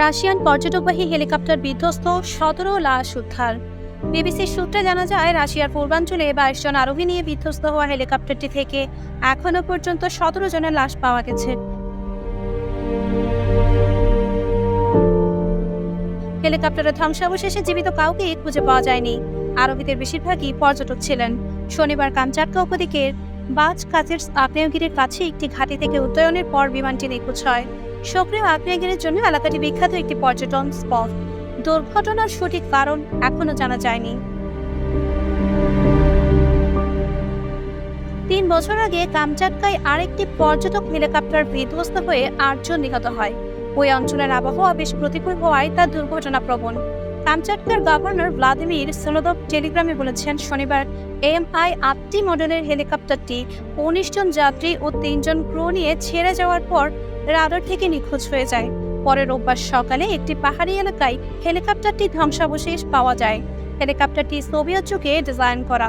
Russian পর্যটকবাহী helicopter বিধ্বস্ত সতেরো লাশ উদ্ধার। বিবিসির সূত্রে জানা যায়, রাশিয়ার পূর্বাঞ্চলে বাইশ জন আরোহী নিয়ে বিধ্বস্ত হওয়া হেলিকপ্টারটি থেকে এখনও পর্যন্ত সতেরো জনের লাশ পাওয়া গেছে। হেলিকপ্টারের ধ্বংসাবশেষে জীবিত কাউকে খুঁজে পাওয়া যায়নি। আরোহীদের বেশিরভাগই পর্যটক ছিলেন। শনিবার কামচাটকা উপদ্বীপের বাজ কাজের আগ্নেয়গিরির কাছে একটি ঘাঁটি থেকে উড্ডয়নের পর বিমানটি নিখোঁজ হয়। সক্রিয় আগ্নেয়গিরির জন্য এলাকাটি বিখ্যাত একটি পর্যটন স্পট। দুর্ঘটনার সঠিক কারণ এখনও জানা যায়নি। তিন বছর আগে কামচাটকায় আরেকটি পর্যটক হেলিকপ্টার বিধ্বস্ত হয়ে আটজন নিহত হয়। ওই অঞ্চলের আবহাওয়া বেশ প্রতিকূল হওয়ায় তা দুর্ঘটনা প্রবণ কামচাটকার গভর্নর ভ্লাদিমির সোলোদভ টেলিগ্রামে বলেছেন, শনিবার এমআই আটটি মডেলের হেলিকপ্টারটি উনিশ জন যাত্রী ও তিনজন ক্রু নিয়ে ছেড়ে যাওয়ার পর রাডার থেকে নিখোঁজ হয়ে যায়। পরে রোববার সকালে একটি পাহাড়ি এলাকায় হেলিকপ্টারটি ধ্বংসাবশেষ পাওয়া যায়। হেলিকপ্টারটি সোভিয়েত যুগে ডিজাইন করা।